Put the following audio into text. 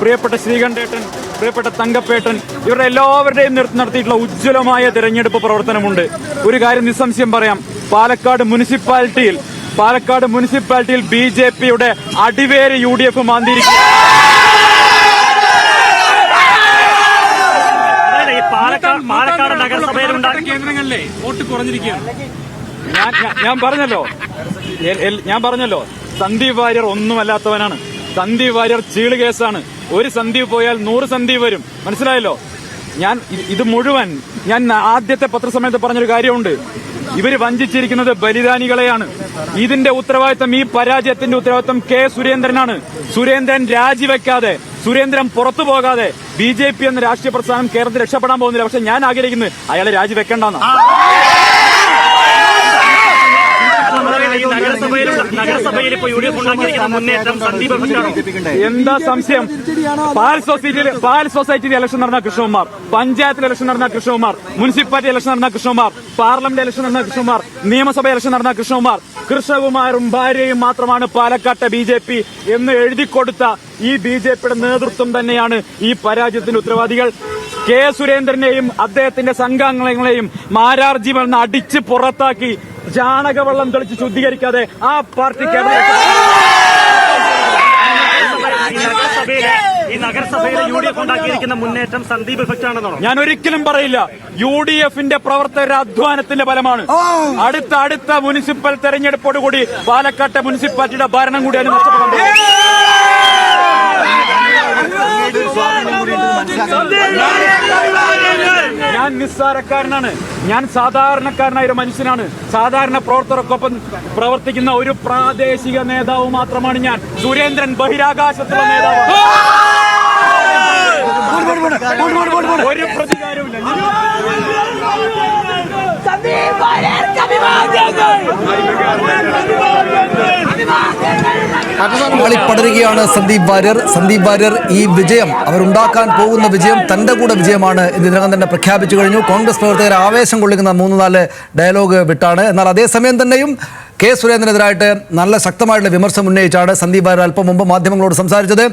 പ്രിയപ്പെട്ട ശ്രീകണ്ഠേട്ടൻ പ്രിയപ്പെട്ട തങ്കപ്പേട്ടൻ ഇവരുടെ എല്ലാവരുടെയും നടത്തിയിട്ടുള്ള ഉജ്ജ്വലമായ തിരഞ്ഞെടുപ്പ് പ്രവർത്തനമുണ്ട്. ഒരു കാര്യം നിസ്സംശയം പറയാം. പാലക്കാട് മുനിസിപ്പാലിറ്റിയിൽ പാലക്കാട് മുനിസിപ്പാലിറ്റിയിൽ ബി ജെ പിയുടെ അടിവേര് യു ഡി എഫ് മാന്തിയിരിക്കും പാലക്കാട് കേന്ദ്രങ്ങളിലെ വോട്ട് കുറഞ്ഞിരിക്കുകയാണ്. ഞാൻ പറഞ്ഞല്ലോ. ഞാൻ പറഞ്ഞല്ലോ. സന്ദീപ് വാര്യർ ഒന്നുമല്ലാത്തവനാണ്. സന്ദീപ് വാര്യർ ചീൾ കേസാണ്. ഒരു സന്ധി പോയാൽ നൂറ് സന്ധി വരും. മനസ്സിലായല്ലോ? ഞാൻ ഇത് മുഴുവൻ ഞാൻ ആദ്യത്തെ പത്രസമയത്ത് പറഞ്ഞൊരു കാര്യമുണ്ട്. ഇവർ വഞ്ചിച്ചിരിക്കുന്നത് ബലിദാനികളെയാണ്. ഇതിന്റെ ഉത്തരവാദിത്തം ഈ പരാജയത്തിന്റെ ഉത്തരവാദിത്തം കെ സുരേന്ദ്രനാണ്. സുരേന്ദ്രൻ രാജിവെക്കാതെ സുരേന്ദ്രൻ പുറത്തു പോകാതെ ബി ജെ പി എന്ന രാഷ്ട്രീയ പ്രസ്ഥാനം കേരളത്തിൽ രക്ഷപ്പെടാൻ പോകുന്നില്ല. പക്ഷെ ഞാൻ ആഗ്രഹിക്കുന്നത് അയാളെ രാജിവെക്കേണ്ടെന്നാണ് ഈ നഗരസഭയിൽ ഇപ്പോൾ യു ഡി എഫ് ഉണ്ടാക്കിയിരിക്കുന്ന മുന്നേറ്റം സന്ദീപ് എന്താ സംശയം? പാൽ സൊസൈറ്റിയിൽ പാൽ സൊസൈറ്റിയിൽ ഇലക്ഷൻ നടന്ന കൃഷ്ണകുമാർ പഞ്ചായത്തിൽ ഇലക്ഷൻ നടന്ന കൃഷ്ണകുമാർ മുനിസിപ്പാലിറ്റി ഇലക്ഷൻ നടന്ന കൃഷ്ണകുമാർ പാർലമെന്റ് ഇലക്ഷൻ നടന്ന കൃഷ്ണകുമാർ നിയമസഭ ഇലക്ഷൻ നടന്ന കൃഷ്ണകുമാർ കൃഷ്ണകുമാരും ഭാര്യയും മാത്രമാണ് പാലക്കാട്ടെ ബി ജെ പി എന്ന് എഴുതി കൊടുത്ത ഈ ബി ജെ പിയുടെ നേതൃത്വം തന്നെയാണ് ഈ പരാജയത്തിന്റെ ഉത്തരവാദികൾ. കെ സുരേന്ദ്രനെയും അദ്ദേഹത്തിന്റെ സംഘാംഗങ്ങളെയും മാരാർജീവൻ വന്ന് അടിച്ച് പുറത്താക്കി ചാണകവെള്ളം തെളിച്ച് ശുദ്ധീകരിക്കാതെ ആ പാർട്ടി ഈ നഗരസഭയിലെ യു ഡി എഫ് ഉണ്ടാക്കിയിരിക്കുന്ന മുന്നേറ്റം സന്ദീപ് ഇഫക്റ്റ് ആണെന്നാണോ ഞാൻ ഒരിക്കലും പറയില്ല. യു ഡി എഫിന്റെ പ്രവർത്തകരുടെ അധ്വാനത്തിന്റെ ഫലമാണ്. അടുത്ത അടുത്ത മുനിസിപ്പൽ തെരഞ്ഞെടുപ്പോടുകൂടി പാലക്കാട്ടെ മുനിസിപ്പാലിറ്റിയുടെ ഭരണം കൂടി അതിന് നഷ്ടപ്പെടാൻ പോകുന്നു. ഞാൻ നിസ്സാരക്കാരനാണ്. ഞാൻ സാധാരണക്കാരനായ ഒരു മനുഷ്യനാണ്. സാധാരണ പ്രവർത്തകർക്കൊപ്പം പ്രവർത്തിക്കുന്ന ഒരു പ്രാദേശിക നേതാവ് മാത്രമാണ് ഞാൻ. സുരേന്ദ്രൻ ബഹിരാകാശത്തുള്ള നേതാവ് ഒരു പ്രതികാരവും ആളിപ്പടരുകയാണ് സന്ദീപ് വാര്യർ. സന്ദീപ് വാര്യർ ഈ വിജയം അവരുണ്ടാക്കാൻ പോകുന്ന വിജയം തന്റെ കൂടെ വിജയമാണ് എന്ന് ഇതിനകം തന്നെ പ്രഖ്യാപിച്ചു കഴിഞ്ഞു. കോൺഗ്രസ് പ്രവർത്തകരെ ആവേശം കൊള്ളിക്കുന്ന മൂന്ന് നാല് ഡയലോഗ് വിട്ടാണ്. എന്നാൽ അതേസമയം തന്നെയും കെ സുരേന്ദ്രനെതിരായിട്ട് നല്ല ശക്തമായിട്ടുള്ള വിമർശനം ഉന്നയിച്ചാണ് സന്ദീപ് വാര്യർ അല്പം മുമ്പ് മാധ്യമങ്ങളോട് സംസാരിച്ചത്.